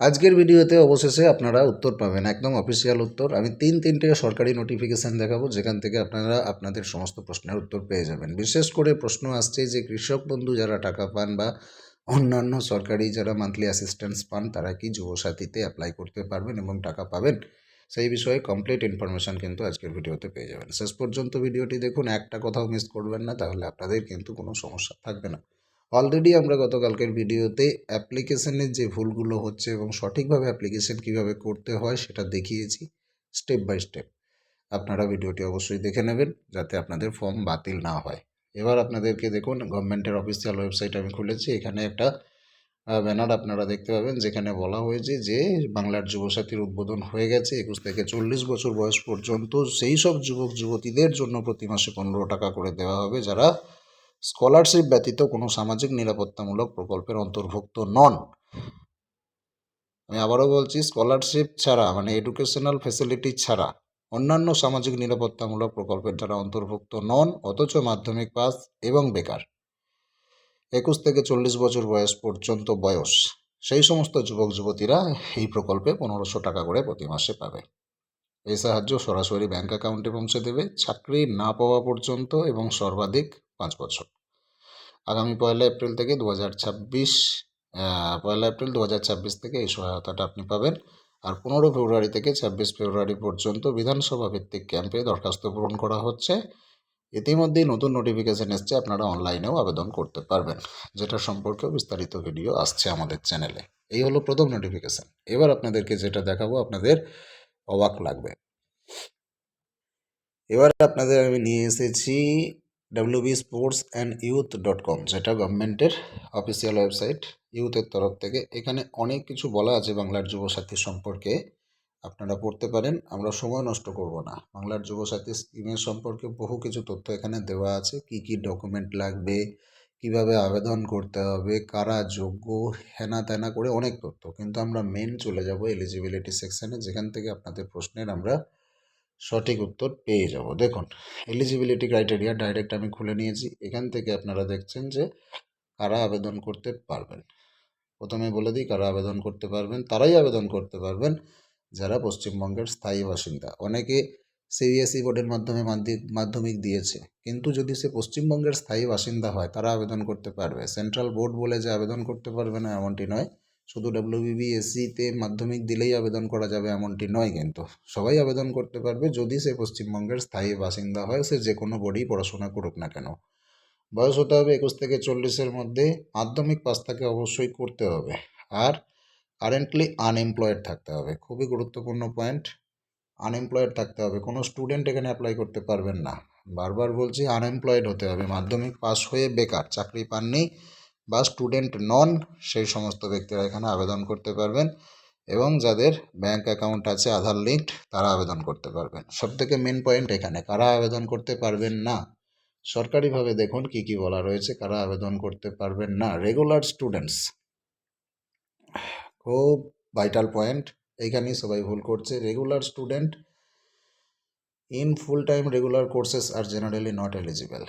আজকের ভিডিওতে অবশেষে আপনারা উত্তর পাবেন, একদম অফিসিয়াল উত্তর। আমি তিন তিনটে সরকারি নোটিফিকেশান দেখাবো, যেখান থেকে আপনারা আপনাদের সমস্ত প্রশ্নের উত্তর পেয়ে যাবেন। বিশেষ করে প্রশ্ন আসছে যে, কৃষক বন্ধু যারা টাকা পান বা অন্যান্য সরকারি যারা মান্থলি অ্যাসিস্ট্যান্স পান, তারা কি যুবসাথীতে অ্যাপ্লাই করতে পারবেন এবং টাকা পাবেন? সেই বিষয়ে কমপ্লিট ইনফরমেশান কিন্তু আজকের ভিডিওতে পেয়ে যাবেন। শেষ পর্যন্ত ভিডিওটি দেখুন, একটা কথাও মিস করবেন না, তাহলে আপনাদের কিন্তু কোনো সমস্যা থাকবে না। অলরেডি আমরা গতকালকের ভিডিওতে অ্যাপ্লিকেশনের যে ভুলগুলো হচ্ছে এবং সঠিকভাবে অ্যাপ্লিকেশন কীভাবে করতে হয় সেটা দেখিয়েছি স্টেপ বাই স্টেপ আপনারা ভিডিওটি অবশ্যই দেখে নেবেন যাতে আপনাদের ফর্ম বাতিল না হয়। এবার আপনাদেরকে দেখুন, গভর্নমেন্টের অফিসিয়াল ওয়েবসাইট আমি খুলেছি। এখানে একটা ব্যানার আপনারা দেখতে পাবেন যেখানে বলা হয়েছে যে বাংলার যুবসাথীর উদ্বোধন হয়ে গেছে। একুশ থেকে চল্লিশ বছর বয়স পর্যন্ত সেই সব যুবক যুবতীদের জন্য প্রতি মাসে পনেরো টাকা করে দেওয়া হবে যারা স্কলারশিপ ব্যতীত কোনো সামাজিক নিরাপত্তামূলক প্রকল্পের অন্তর্ভুক্ত নন। আমি আবারও বলছি, স্কলারশিপ ছাড়া মানে এডুকেশনাল ফেসিলিটি ছাড়া অন্যান্য সামাজিক নিরাপত্তামূলক প্রকল্পের দ্বারা অন্তর্ভুক্ত নন, অথচ মাধ্যমিক পাস এবং বেকার। একুশ থেকে চল্লিশ বছর বয়স পর্যন্ত বয়স। সেই সমস্ত যুবক যুবতীরা এই প্রকল্পে পনেরোশো টাকা করে প্রতি মাসে পাবে। এই সাহায্য সরাসরি ব্যাংক অ্যাকাউন্টে পৌঁছে দেবে। চাকরি না পাওয়া পর্যন্ত এবং সর্বাধিক পাঁচ বছর। আগামী পয়লা এপ্রিল থেকে দু হাজার ছাব্বিশ পয়লা এপ্রিল দু হাজার ছাব্বিশ থেকে এই সহায়তাটা আপনি পাবেন। আর পনেরো ফেব্রুয়ারি থেকে ছাব্বিশ ফেব্রুয়ারি পর্যন্ত বিধানসভা ভিত্তিক ক্যাম্পে দরখাস্ত পূরণ করা হচ্ছে। ইতিমধ্যেই নতুন নোটিফিকেশান এসছে, আপনারা অনলাইনেও আবেদন করতে পারবেন। যেটা সম্পর্কেও বিস্তারিত ভিডিও আসছে আমাদের চ্যানেলে। এই হলো প্রথম নোটিফিকেশান এবার আপনাদেরকে যেটা দেখাবো, আপনাদের অবাক লাগবে। এবার আপনাদের আমি নিয়ে এসেছি WB sports and youth dot com যেটা গভর্নমেন্টের অফিসিয়াল ওয়েবসাইট ইউথের তরফ থেকে। এখানে অনেক কিছু বলা আছে বাংলার যুবসাথী সম্পর্কে। আপনারা পড়তে পারেন, আমরা সময় নষ্ট করব না। বাংলার যুবসাথী স্কিমের সম্পর্কে বহু কিছু তথ্য এখানে দেওয়া আছে। কি কি ডকুমেন্ট লাগবে, কীভাবে আবেদন করতে হবে, কারা যোগ্য হেনা তেনা করে অনেক তথ্য। কিন্তু আমরা মেন চলে যাব এলিজিবিলিটি সেকশানে যেখান থেকে আপনাদের প্রশ্নের আমরা সঠিক উত্তর পেয়ে যাব। দেখুন এলিজিবিলিটি ক্রাইটেরিয়া ডাইরেক্ট আমি খুলে নিয়েছি। এখান থেকে আপনারা দেখছেন যে কারা আবেদন করতে পারবেন। প্রথমে বলে দিই, কারা আবেদন করতে পারবেন, তারাই আবেদন করতে পারবেন। যারা পশ্চিমবঙ্গের স্থায়ী বাসিন্দা, অনেকে সিবিএসই বোর্ডের মাধ্যমে মাধ্যমিক দিয়েছে। কিন্তু যদি সে পশ্চিমবঙ্গের স্থায়ী বাসিন্দা হয়, তারা আবেদন করতে পারবে। সেন্ট্রাল বোর্ড বলে যে আবেদন করতে পারবে না, এমনটি নয়। শুধু ডাব্লিউবিবিএসসিতে মাধ্যমিক দিলেই আবেদন করা যাবে এমনটি নয় কিন্তু। সবাই আবেদন করতে পারবে যদি সে পশ্চিমবঙ্গের স্থায়ী বাসিন্দা হয়, সে যে কোনো বোর্ডেই পড়াশোনা করুক না কেন। বয়স হতে হবে একুশ থেকে চল্লিশের মধ্যে, মাধ্যমিক পাস তাকে অবশ্যই করতে হবে। আর কারেন্টলি আনএমপ্লয়েড থাকতে হবে। খুবই গুরুত্বপূর্ণ পয়েন্ট আনএমপ্লয়েড থাকতে হবে। কোনো স্টুডেন্ট এখানে অ্যাপ্লাই করতে পারবেন না। বারবার বলছি আনএমপ্লয়েড হতে হবে। মাধ্যমিক পাস হয়ে বেকার, চাকরি পাননি বা স্টুডেন্ট নন সেই সমস্ত ব্যক্তিরা এখানে আবেদন করতে পারবেন এবং যাদের ব্যাংক অ্যাকাউন্ট আছে আধার লিঙ্কড তারা আবেদন করতে পারবেন। সব থেকে মেন পয়েন্ট এখানে, কারা আবেদন করতে পারবেন না? সরকারিভাবে দেখুন কি কি বলা রয়েছে, কারা আবেদন করতে পারবেন না। রেগুলার স্টুডেন্টস খুব ভাইটাল পয়েন্ট এইখানেই সবাই ভুল করছে। Regular student in full time regular courses R generally not eligible.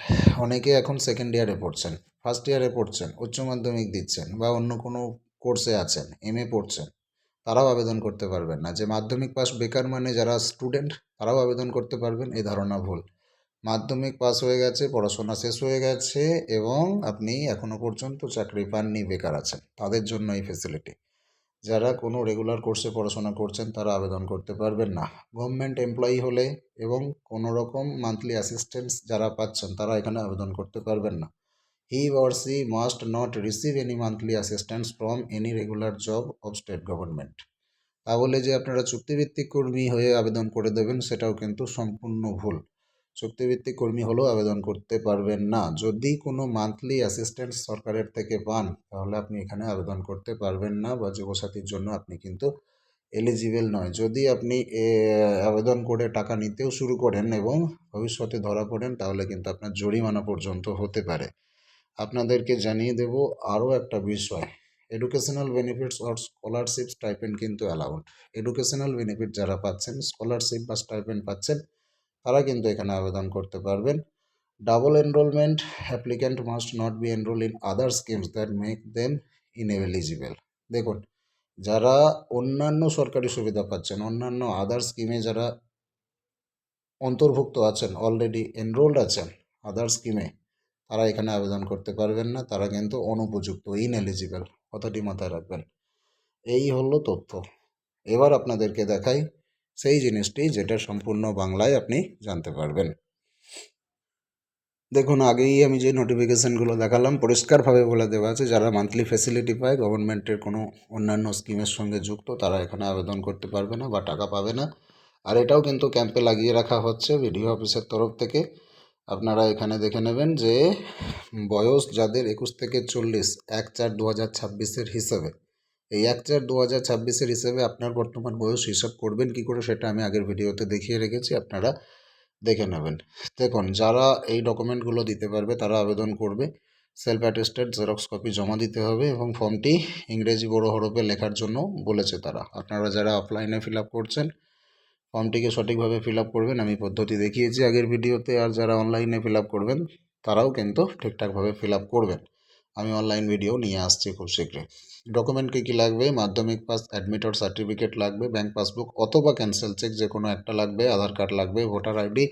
অনেকে এখন সেকেন্ড ইয়ারে পড়ছেন ফার্স্ট ইয়ারে পড়ছেন, উচ্চ মাধ্যমিক দিচ্ছেন বা অন্য কোনো কোর্সে আছেন এম এ পড়ছেন, তারাও আবেদন করতে পারবেন না। যে মাধ্যমিক পাস বেকার মানে যারা স্টুডেন্ট তারাও আবেদন করতে পারবেন এই ধারণা ভুল। মাধ্যমিক পাস হয়ে গেছে, পড়াশোনা শেষ হয়ে গেছে এবং আপনি এখনও পর্যন্ত চাকরি পাননি, বেকার আছেন। তাদের জন্য এই ফেসিলিটি যারা কোনো রেগুলার কোর্সে পড়াশোনা করছেন, তারা আবেদন করতে পারবেন না। গভর্নমেন্ট এমপ্লয়ি হলে এবং কোনো রকম মান্থলি অ্যাসিস্ট্যান্স যারা পাচ্ছেন, তারা এখানে আবেদন করতে পারবেন না। He or she must not receive any monthly assistance from any regular job of state government তা বলে যে আপনারা চুক্তিভিত্তিক কর্মী হয়ে আবেদন করে দেবেন, সেটাও কিন্তু সম্পূর্ণ ভুল। চুক্তিভিত্তিক কর্মী হলেও আবেদন করতে পারবেন না। যদি কোনো মান্থলি অ্যাসিস্ট্যান্স সরকারের থেকে পান, তাহলে আপনি এখানে আবেদন করতে পারবেন না বা যুবসাথীর জন্য আপনি কিন্তু এলিজিবেল নয়। যদি আপনি আবেদন করে টাকা নিতেও শুরু করেন এবং ভবিষ্যতে ধরা পড়েন, তাহলে কিন্তু আপনার জরিমানা পর্যন্ত হতে পারে। আপনাদেরকে জানিয়ে দেব আরও একটা বিষয়। Educational benefits or scholarship stipend কিন্তু অ্যালাউড এডুকেশনাল বেনিফিট যারা পাচ্ছেন স্কলারশিপ বা স্টাইপেন্ড পাচ্ছেন তারা কিন্তু এখানে আবেদন করতে পারবেন। Double enrollment applicant must not be enroll in other schemes that make them ineligible দেখুন, যারা অন্যান্য সরকারি সুবিধা পাচ্ছেন, অন্যান্য আদার স্কিমে যারা অন্তর্ভুক্ত আছেন অলরেডি এনরোলড আছেন আদার স্কিমে তারা এখানে আবেদন করতে পারবেন না। তারা কিন্তু অনুপযুক্ত ইন এলিজিবল কথাটি মাথায় রাখবেন। এই হলো তথ্য। এবার আপনাদেরকে দেখাই সেই জিনিসটি যেটা সম্পূর্ণ বাংলায় আপনি জানতে পারবেন। দেখুন, আগেই আমি যে নোটিফিকেশানগুলো দেখালাম, পরিষ্কারভাবে বলে দেওয়া আছে, যারা মান্থলি ফেসিলিটি পায় গভর্নমেন্টের কোনো অন্যান্য স্কিমের সঙ্গে যুক্ত, তারা এখানে আবেদন করতে পারবে না বা টাকা পাবে না। আর এটাও কিন্তু ক্যাম্পে লাগিয়ে রাখা হচ্ছে বিডিও অফিসের তরফ থেকে। আপনারা এখানে দেখে নেবেন যে বয়স যাদের একুশ থেকে চল্লিশ, এক চার দু হাজার ছাব্বিশের হিসাবে এই এক চার দু হাজার ছাব্বিশের হিসেবে আপনার বর্তমান বয়স হিসাব করবেন, কি করে সেটা আমি আগের ভিডিওতে দেখিয়ে রেখেছি, আপনারা দেখে নেবেন। দেখুন, যারা এই ডকুমেন্টগুলো দিতে পারবে, তারা আবেদন করবে সেলফ অ্যাটেস্টেড জেরক্স কপি জমা দিতে হবে এবং ফর্মটি ইংরেজি বড় হরফে লেখার জন্য বলেছে তারা। আপনারা যারা অফলাইনে ফিল আপ করছেন, ফর্মটিকে সঠিকভাবে ফিল আপ করবেন, আমি পদ্ধতি দেখিয়েছি আগের ভিডিওতে, আর যারা অনলাইনে ফিল আপ করবেন, তারাও কিন্তু ঠিকঠাকভাবে ফিল আপ করবেন। আমি অনলাইন ভিডিও নিয়ে আসছি খুব শীঘ্রই। ডকুমেন্ট কী কী লাগবে? মাধ্যমিক পাস অ্যাডমিটর সার্টিফিকেট লাগবে ব্যাঙ্ক পাসবুক অথবা ক্যান্সেল চেক যে কোনো একটা লাগবে আধার কার্ড লাগবে ভোটার আইডি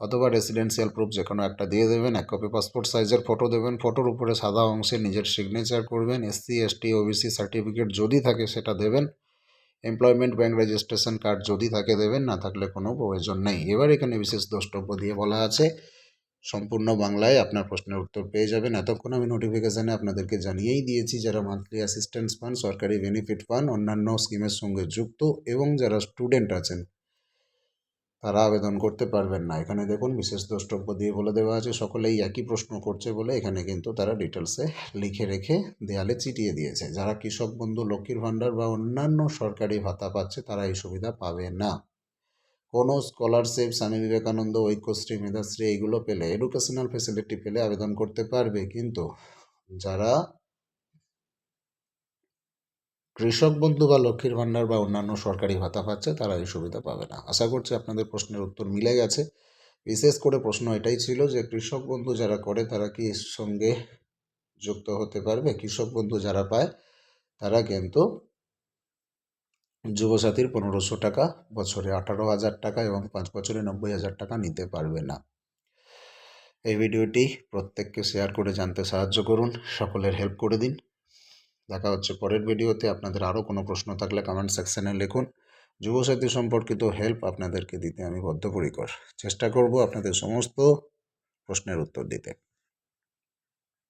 অথবা রেসিডেন্সিয়াল প্রুফ যে কোনো একটা দিয়ে দেবেন, এক কপি পাসপোর্ট সাইজের ফটো দেবেন ফটোর উপরে সাদা অংশে নিজের সিগনেচার করবেন এসসি এসটি ওবিসি সার্টিফিকেট যদি থাকে সেটা দেবেন এমপ্লয়মেন্ট ব্যাঙ্ক রেজিস্ট্রেশন কার্ড যদি থাকে দেবেন, না থাকলে কোনো প্রয়োজন নেই। এবার এখানে বিশেষ দ্রষ্টব্য দিয়ে বলা আছে সম্পূর্ণ বাংলায় আপনার প্রশ্নের উত্তর পেয়ে যাবেন। এতক্ষণ আমি নোটিফিকেশানে আপনাদেরকে জানিয়েই দিয়েছি, যারা মান্থলি অ্যাসিস্ট্যান্স পান, সরকারি বেনিফিট পান, অন্যান্য স্কিমের সঙ্গে যুক্ত এবং যারা স্টুডেন্ট আছেন, তারা আবেদন করতে পারবেন না। এখানে দেখুন, বিশেষ দ্রষ্টব্য দিয়ে বলে দেওয়া আছে, সকলেই একই প্রশ্ন করছে বলে এখানে কিন্তু তারা ডিটেলসে লিখে রেখে দেয়ালে চিটিয়ে দিয়েছে। যারা কৃষক বন্ধু, লক্ষ্মীর ভাণ্ডার বা অন্যান্য সরকারি ভাতা পাচ্ছে, তারা এই সুবিধা পাবে না। কোনো স্কলারশিপ, স্বামী বিবেকানন্দ, ঐক্যশ্রী, মেধাশ্রী এইগুলো পেলে এডুকেশনাল ফেসিলিটি পেলে আবেদন করতে পারবে। কিন্তু যারা কৃষক বন্ধু বা লক্ষ্মীর ভাণ্ডার বা অন্যান্য সরকারি ভাতা পাচ্ছে, তারা এই সুবিধা পাবে না। আশা করছি আপনাদের প্রশ্নের উত্তর মিলে গেছে। বিশেষ করে প্রশ্ন এটাই ছিল যে, কৃষক বন্ধু যারা করে, তারা কি এর সঙ্গে যুক্ত হতে পারবে? কৃষক বন্ধু যারা পায়, তারা কিন্তু যুবসাথীর পনেরোশো টাকা, বছরে আঠারো হাজার টাকা এবং পাঁচ বছরে নব্বই হাজার টাকা নিতে পারবে না। এই ভিডিওটি প্রত্যেককে শেয়ার করে জানতে সাহায্য করুন, সকলের হেল্প করে দিন। দেখা হচ্ছে পরের ভিডিওতে। আপনাদের আরও কোনো প্রশ্ন থাকলে কমেন্ট সেকশানে লিখুন। যুবসাথী সম্পর্কিত হেল্প আপনাদেরকে দিতে আমি বদ্ধপরিকর। চেষ্টা করব আপনাদের সমস্ত প্রশ্নের উত্তর দিতে।